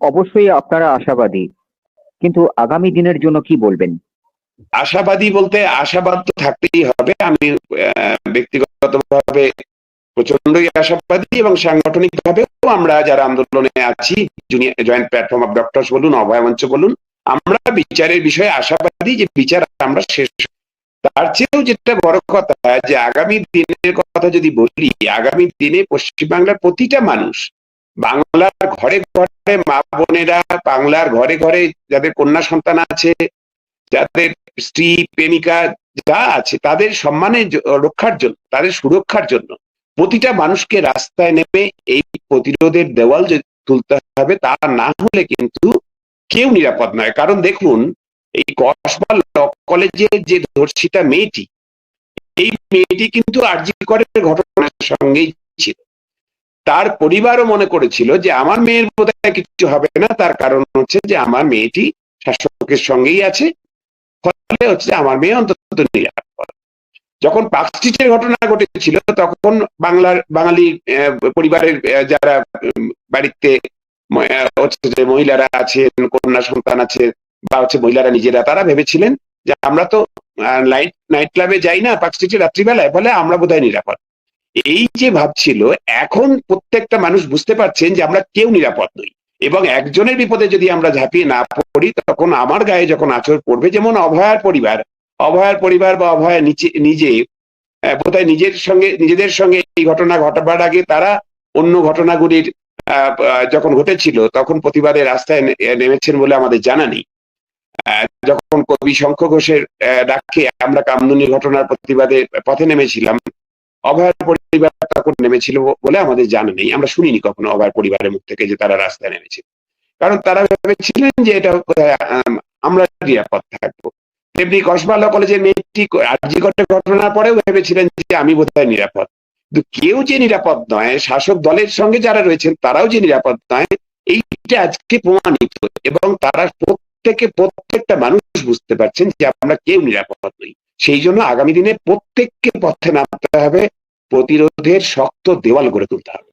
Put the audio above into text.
অবশ্যই আপনারা আশাবাদী। কিন্তু আগামী দিনের জন্য কি বলবেন? আশাবাদী বলতে আশাবাদ তো থাকতেই হবে। আমি ব্যক্তিগতভাবে প্রচন্ডই আশাবাদী এবং সাংগঠনিক ভাবেও আমরা যারা আন্দোলনে আছি জয়েন্ট প্ল্যাটফর্ম অফ ডক্টরস বলুন, অভয় মঞ্চ বলুন, আমরা বিচারের বিষয়ে আশাবাদী যে বিচার আমরা শেষ তার চেয়েও যেটা বড় কথা যে আগামী দিনের কথা যদি বলি, আগামী দিনে পশ্চিমবাংলার প্রতিটা মানুষ বাংলার ঘরে ঘরে মা বোনেরা, বাংলার ঘরে ঘরে যাদের কন্যা সন্তান আছে, যাদের স্ত্রী প্রেমিকা যা আছে, তাদের সম্মানে রক্ষার জন্য, তাদের সুরক্ষার জন্য প্রতিটা মানুষকে রাস্তায় নেমে এই প্রতিরোধের দেওয়াল তুলতে হবে তা না হলে কিন্তু কেউ নিরাপদ নয়। কারণ দেখুন, এই কসবা ল কলেজের যে ধর্ষিতা মেয়েটি, এই মেয়েটি কিন্তু আরজি করের ঘটনার সঙ্গেই ছিল। তার পরিবারও মনে করেছিল যে আমার মেয়ের বোধহয় কিছু হবে না, তার কারণ হচ্ছে যে আমার মেয়েটি শাসকের সঙ্গেই আছে। ফলে হচ্ছে আমার মেয়ে অন্তত নিরাপদ। যখন পার্কস্ট্রিটের ঘটনা ঘটেছিল, তখন বাংলার, বাঙালি পরিবারের যারা বাড়িতে হচ্ছে যে মহিলারা আছেন, কন্যা সন্তান আছে বা হচ্ছে মহিলারা নিজেরা, তারা ভেবেছিলেন যে আমরা তো নাইট নাইট ক্লাবে যাই না পার্কস্ট্রিটে রাত্রিবেলায়, ফলে আমরা বোধহয় নিরাপদ। এই যে ভাবছিল এখন প্রত্যেকটা মানুষ বুঝতে পারছেন যে আমরা কেউ নিরাপদ নই। এবং একজনের বিপদে যদি আমরা ঝাঁপিয়ে না পড়ি, তখন আমার গায়ে যখন আচর পড়বে, যেমন অভয়ার পরিবার অভয়ার পরিবার বা অভয়া নিচে, নিজে বোধহয় নিজের সঙ্গে, নিজেদের সঙ্গে এই ঘটনা ঘটাবার আগে তারা অন্য ঘটনাগুলির যখন ঘটেছিল, তখন প্রতিবাদে রাস্তায় নেমেছেন বলে আমাদের জানা নেই। যখন কবি শঙ্খ ঘোষের ডাকে আমরা কামদুনির ঘটনার প্রতিবাদে পথে নেমেছিলাম অভয়ার পরিবার তখন নেমেছিল বলে আমাদের জানা নেই। আমরা শুনিনি কখনো অভয়ার পরিবারের মুখ থেকে যে তারা রাস্তায় নেমেছে কারণ তারা ভেবেছিলেন যে এটা আমরা নিরাপদ থাকব। তেমনি কসবা ল কলেজের মেয়েটি আর্জি ঘটনার পরেও ভেবেছিলেন যে আমি বোধহয় নিরাপদ। কেউ যে নিরাপদ নয়, শাসক দলের সঙ্গে যারা রয়েছেন, তারাও যে নিরাপদ নয়, এইটা আজকে প্রমাণিত। এবং তারা প্রত্যেকে, প্রত্যেকটা মানুষ বুঝতে পারছেন যে আমরা কেউ নিরাপদ নই। সেই জন্য আগামী দিনে প্রত্যেককে পথে নামতে হবে। প্রতিরোধের শক্ত দেওয়াল গড়ে তুলতে হবে।